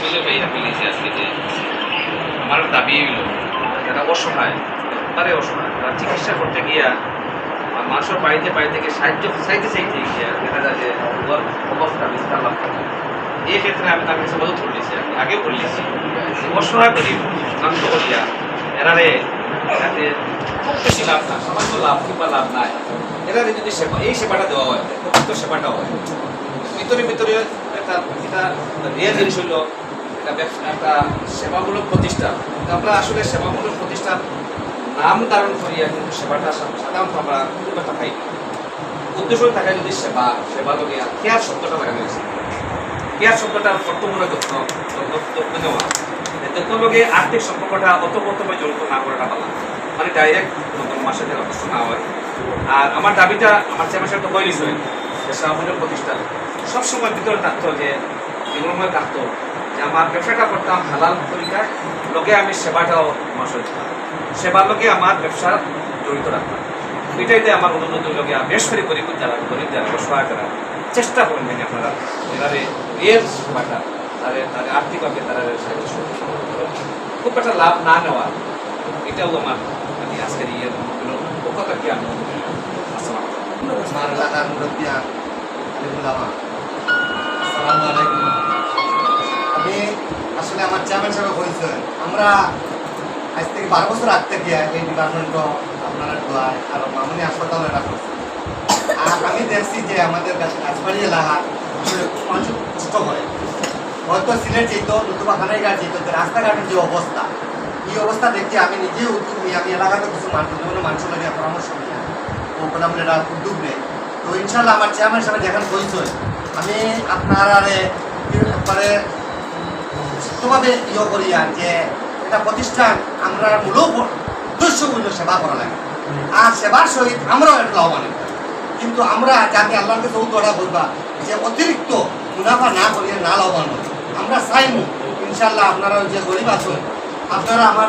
খুঁজে পাইয়া ফেলেছি আজকে যে আমার দাবি হইল যারা অসহায় তারে অসহায়। তারা চিকিৎসা করতে গিয়া, আর মানুষের বাড়িতে বাড়ি থেকে সাহায্য চাইতে চাইতে গিয়া দেখা যায় যে ওর অবস্থা বিস্তার লাভ করে। এই ক্ষেত্রে আমি তার কাছে মদত করলেছি আমি আগেও করলেছি যে অসহায় করি শান্ত করিয়া এরারে যাতে খুব বেশি লাভ না, সামান্য লাভ কিংবা লাভ নাই, এরারে যদি সেবা এই সেবাটা দেওয়া হয় সেবাটা হয়। ভিতরে ভিতরে একটা এটা রিয়েল জিনিস হইল ব্যবসা, একটা সেবামূলক প্রতিষ্ঠান। আমরা আসলে সেবামূলক প্রতিষ্ঠান নাম ধারণ করিয়া কিন্তু সেবাটা সাধারণত আমরা খুব একটা পাই। উদ্দেশ্য থাকে যদি সেবা সেবা লগিয়া কেয়ার শব্দটা লাগানো হয়েছে কেয়ার শব্দটার অর্থ মনে যত্ন যত্ন- নেওয়া যত্ন লগে আর্থিক সম্পর্কটা অতপ্রতভাবে জড়িত না করাটা ভালো মানে ডাইরেক্ট নতুন মাসে যেন কষ্ট না হয়। আর আমার দাবিটা, আমার চেয়ারম্যান সাহেব তো হয় যে সেবামূলক প্রতিষ্ঠান। সবসময় ভিতরে থাকতো যে বিনিময় থাকতো। যে আমার ব্যবসাটা করতাম হালাল তরিকায় লগে আমি সেবাটাও সহিত দিতাম। সেবার লগে আমার ব্যবসা জড়িত রাখতাম। এটাইতে আমার অনুরোধ লগে বেশ করে গরিব, যারা গরিব, যারা অসহায় যারা চেষ্টা করবেন আপনারা এনারে রিয়েল সেবাটা তাদের তাদের আর্থিকভাবে তারা খুব একটা লাভ না নেওয়া, এটাও আমার মানে আজকের ইয়ের পক্ষ থেকে আমি আসসালামু আলাইকুম। আমি আসলে আমার চেয়ারম্যান সাহেব পরিচয় আমরা আজ থেকে বারো বছর আগ থেকে এই ডিপার্টমেন্ট আপনারা দোয়ায় আর মামনি হাসপাতালে রাখা আর আমি দেখছি যে আমাদের কাছবাড়ি এলাকা মানুষ কষ্ট করে। হয়তো সিলেট যেত, নতুবা খানাইঘাট যেত তো রাস্তাঘাটের যে অবস্থা, এই অবস্থা দেখে আমি নিজেই উদ্যোগ নিই আমি এলাকাতে কিছু মানুষ মানুষের লাগে পরামর্শ নিই। ও বললাম এটা উদ্যোগ নেই তো ইনশাল্লাহ আমার চেয়ারম্যান সাহেব যেখানে পরিচয় আমি আপনার একবারে সুস্থভাবে ইয়ে করি আর যে এটা প্রতিষ্ঠান আমরা মূল উদ্দেশ্য মূল্য সেবা করা লাগে। আর সেবার সহিত আমরাও একটা লাভবান কিন্তু আমরা যাতে আল্লাহর কাছে উদ্দোড়া বলবা যে অতিরিক্ত মুনাফা না করিয়ে না লাভবান। আমরা চাইমু ইনশাল্লাহ আপনারা যে গরিব আছেন, আপনারা আমার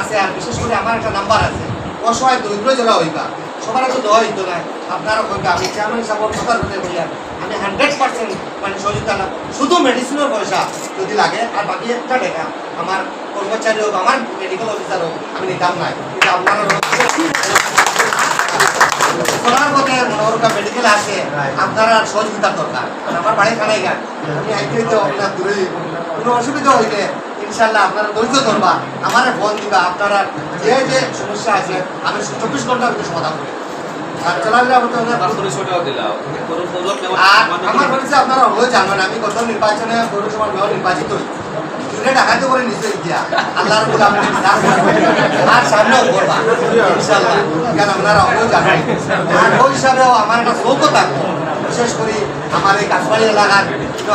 আছে আর বিশেষ করে আমার একটা নাম্বার আছে। অসহায়, দরিদ্র যারা হইবা সবার তো দেওয়া হইতো না আপনারা কইবা আমি চেয়ারম্যান সাহেবের কথার কথা বলিয়া আমি হান্ড্রেড পার্সেন্ট মানে সহযোগিতা লাভ শুধু মেডিসিনের পয়সা যদি লাগে, আর বাকি একটা টাকা আমার কর্মচারী হোক, আমার মেডিকেল অফিসার হোক, আমি নিতাম নাই। কিন্তু আপনারা করার পথে মনোহরকা মেডিকেল আছে, আপনারা সহযোগিতার দরকার। আমার বাড়ি খানাই গান আমি আইতে আপনার দূরে। কোনো অসুবিধা হইলে ইনশাল্লাহ আপনারা ধৈর্য ধরবা আমার ফোন দিবা আপনারা যে যে সমস্যা আছে আমি চব্বিশ ঘণ্টার ভিতরে সমাধান করি। আর চলাফেরা করতে হবে আমার পরিচয়টাও দিলাম। আর আমার পরিচয় আপনারা হয়ে জানেন আমি গত নির্বাচনে পৌরসভার মেয়র নির্বাচিত করে দিয়া আল্লাহর বলে আমি আর সামনেও করবা ইনশাল্লাহ কেন আপনারা আর ওই হিসাবেও আমার একটা শৌক থাকব বিশেষ করে আমার এই কাছবাড়ি এলাকার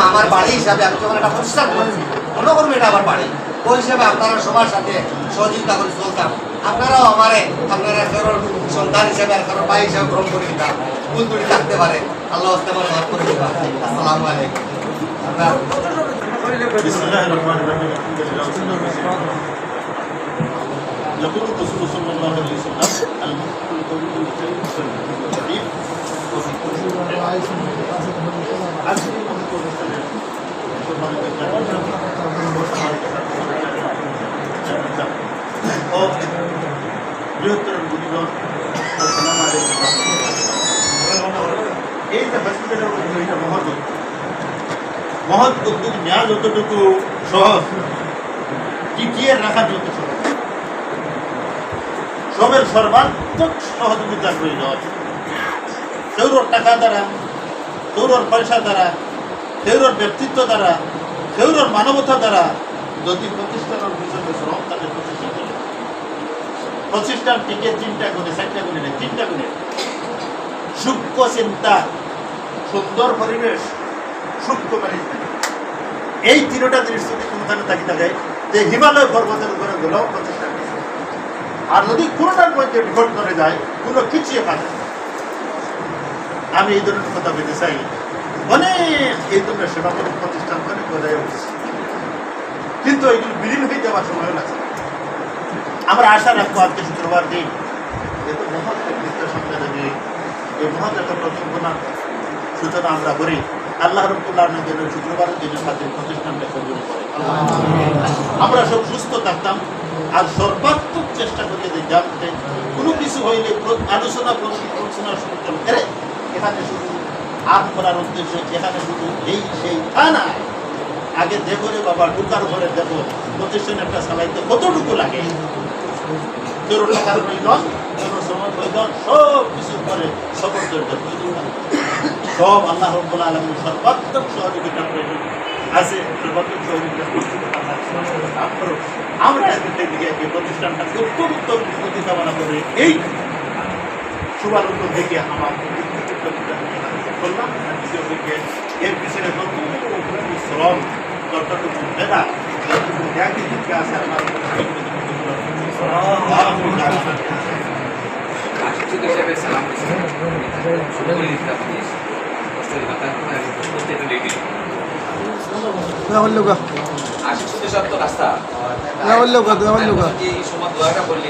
আমার বাড়ি হিসাবে আমি যখন একটা প্রতিষ্ঠান করছি মনে করুন এটা আমার বাড়ি ওই হিসাবে আপনারা সবার সাথে সহযোগিতা করে চলতাম আপনারাও আমারে আপনারা কারোর সন্তান হিসাবে আর কারোর ভাই হিসাবে গ্রহণ করে দিতাম ভুল ত্রুটি থাকতে পারে আল্লাহ হস্তে আমার মাফ করে দিবা আসসালামু আলাইকুম আপনার بسم الله الرحمن الرحيم الحمد لله والصلاة والسلام يقول الرسول صلى الله عليه وسلم المؤمن القوي الكريم الضعيف عزم বৃহত্তর যে হসপিটালের মধ্যে এটা মহৎ। মহৎ উদ্যোগ নেওয়া যতটুকু সহজ টিকিয়ে রাখা যত সহজ সবের সর্বাত্মক সহযোগিতার প্রয়োজন টাকা দ্বারা সেউরোর পয়সা দ্বারা সেউরোর ব্যক্তিত্ব দ্বারা সেউরোর মানবতা দ্বারা যদি প্রতিষ্ঠানের পিছনে শ্রম তাদের প্রতিষ্ঠা করে প্রতিষ্ঠান টিকে তিনটা করে চারটা করে নেয়, তিনটা করে সূক্ষ্ম চিন্তা, সুন্দর পরিবেশ, সূক্ষ্ম ম্যানেজমেন্ট এই তিনটা জিনিস যদি কোনখানে থাকি থাকে যে হিমালয় পর্বতের উপরে গেলেও প্রতিষ্ঠান নেই। আর যদি কোনোটার মধ্যে বিঘট করে যায়, কোনো কিছুই না। আমি এই ধরনের কথা বলতে চাই অনেক ধরনের সেবামূলক প্রতিষ্ঠান অনেক বজায় উঠছে কিন্তু এগুলো বিলীন হয়ে যাওয়ার সময় লাগছে। আমরা আশা রাখব আজকে শুক্রবার দিন যেহেতু মহৎ নেতৃত্ব সঙ্গে মহৎ একটা প্রতিজ্ঞা সূচনা আমরা করি। আল্লাহ রব্বুল্লাহ যেন শুক্রবারের দিনের সাথে প্রতিষ্ঠানটা কবুল করে। আমরা সব সুস্থ থাকতাম আর সর্বাত্মক চেষ্টা করে যে জানতে কোনো কিছু হইলে আলোচনা প্রতি আলোচনা শুরু করতে এখানে শুধু আম করার উদ্দেশ্যে এখানে শুধু এই সেই তা না আগে দেখো রে বাবা, ঢুকার ঘরে দেখো প্রতিষ্ঠান একটা চালাইতে কতটুকু লাগে? তোর টাকার প্রয়োজন তোর সময় প্রয়োজন সব পরে সবর্দের প্রয়োজন সব আল্লাহ রব্বুল আলমীর সর্বাত্মক সহযোগিতা প্রয়োজন আছে, সর্বাত্মক সহযোগিতা আমরা দিকে প্রতিষ্ঠানটা উত্তম উত্তম উন্নতি কামনা করে এই শুভারম্ভ থেকে আমার করলাম। দ্বিতীয় দিকে এর পিছনে যতটুকু শ্রম যতটুকু মেধা যতটুকু জ্ঞানী দিকে আছে আমার আশিক হিসেবে সালাম আশিক শুধু সব তো রাস্তা। এই সময় দোয়াটা বললি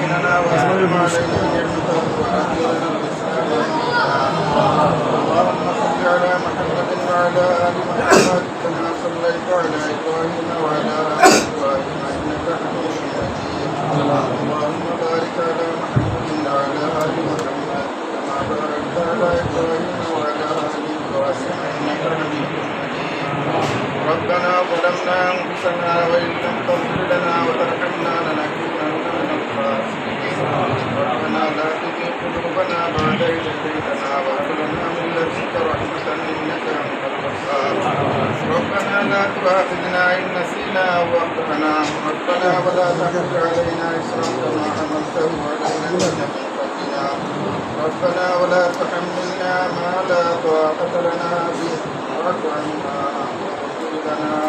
نسينا أو أخطأنا ربنا ولا تحمل علينا إصرا كما حملته على الذين من قبلنا ربنا ولا تحملنا ما لا طاقة لنا به واعف عنا واغفر لنا